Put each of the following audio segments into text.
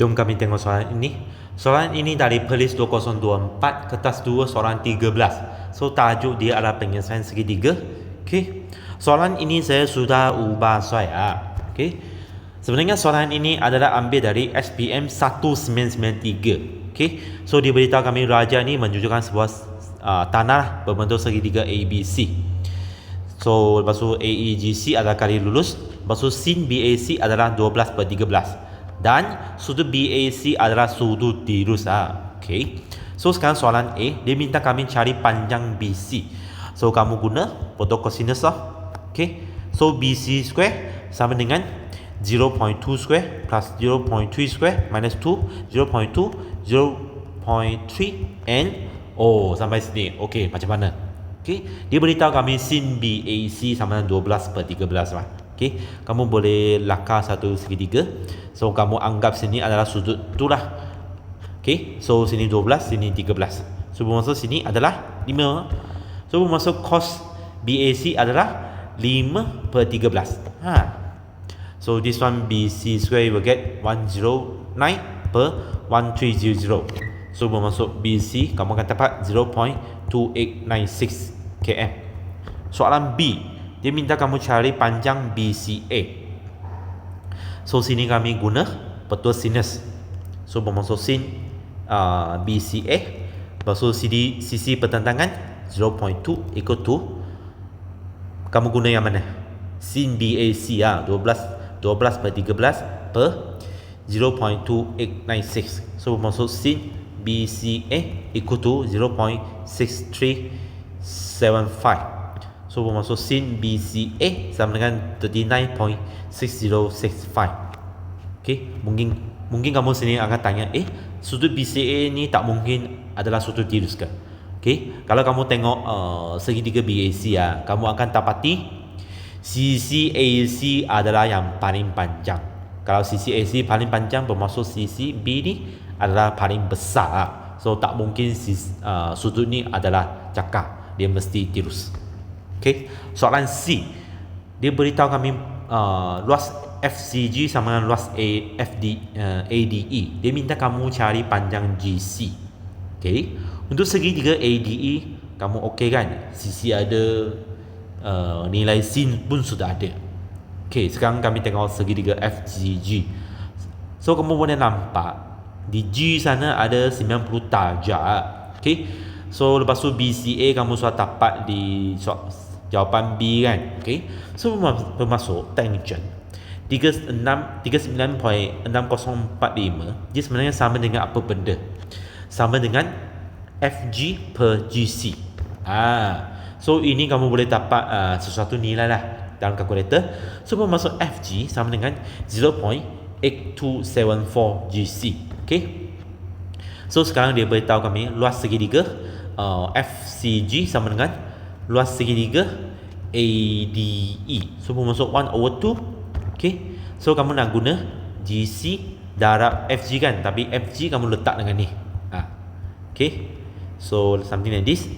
Jom kami tengok soalan ini. Soalan ini dari Pelis 2024, kertas 2, soalan 13. So, tajuk dia adalah penyelesaian segitiga. Okay. Soalan ini saya sudah ubah saya. Okay. Sebenarnya soalan ini adalah ambil dari SPM 1993. Okay. So, dia beritahu kami raja ini menunjukkan sebuah uh, tanah berbentuk segitiga ABC. So, lepas tu AEGC adalah kali lulus. Lepas tu sin BAC adalah 12 per 13 dan sudut BAC adalah sudut tirus ah. Okay. So sekarang soalan A, dia minta kami cari panjang BC. So kamu guna potong cosinus lah. Okay. So BC square sama dengan 0.2 square plus 0.3 square minus 2, 0.2, 0.3 and oh sampai sini. Okay, macam mana? Okay. Dia beritahu kami sin BAC sama dengan 12 per 13 lah. Okay. Kamu boleh lakar satu segitiga. So kamu anggap sini adalah sudut tu lah. Okay. So sini 12, sini 13. So bermaksud sini adalah 5. So bermaksud cos BAC adalah 5 per 13. Ha. So this one BC square will get 109 per 1300. So bermaksud BC kamu akan dapat 0.2896 km. Soalan B dia minta kamu cari panjang BCA. So sini kami guna betul sinus. So bermaksud sin uh, BCA. Lepas sini sisi pertentangan 0.2 equal to kamu guna yang mana? Sin BAC ah 12 12 per 13 per 0.2896. So bermaksud sin BCA equal to 0.6375. So bermaksud sin BCA sama dengan 39.6065. Okay, mungkin mungkin kamu sini akan tanya, eh sudut BCA ni tak mungkin adalah sudut tirus ke? Okay, kalau kamu tengok uh, segitiga BAC ya, kamu akan dapati sisi AC adalah yang paling panjang. Kalau sisi AC paling panjang bermaksud sisi B ni adalah paling besar. So tak mungkin uh, sudut ni adalah cakap, dia mesti tirus. Okay. Soalan C. Dia beritahu kami uh, luas FCG sama dengan luas A, FD, uh, ADE. Dia minta kamu cari panjang GC. Okay. Untuk segitiga ADE, kamu okey kan? CC ada, uh, nilai sin pun sudah ada. Okay. Sekarang kami tengok segitiga FCG. So, kamu boleh nampak di G sana ada 90 darjah. Okay. So, lepas tu BCA kamu sudah dapat di jawapan B kan? Okey. So bermasuk tangent 39.6045 dia sebenarnya sama dengan apa benda? Sama dengan FG per GC ah so ini kamu boleh dapat uh, sesuatu nilai lah dalam kalkulator. So bermasuk FG sama dengan 0.8274 GC okey. So sekarang dia beritahu kami luas segitiga uh, FCG sama dengan luas segitiga ADE so masuk 1 over 2 ok so kamu nak guna GC darab FG kan? Tapi FG kamu letak dengan ni. Ha. ok so something like this.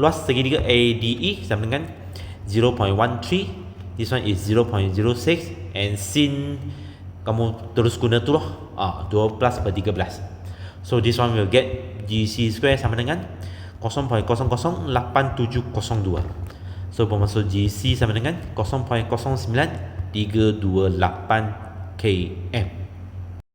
Luas segitiga ADE sama dengan 0.13 this one is 0.06 and sin kamu terus guna tu lah. Ah, 12 per 13 so this one will get GC square sama dengan 0.008702 so bermaksud GC sama dengan 0.09328 km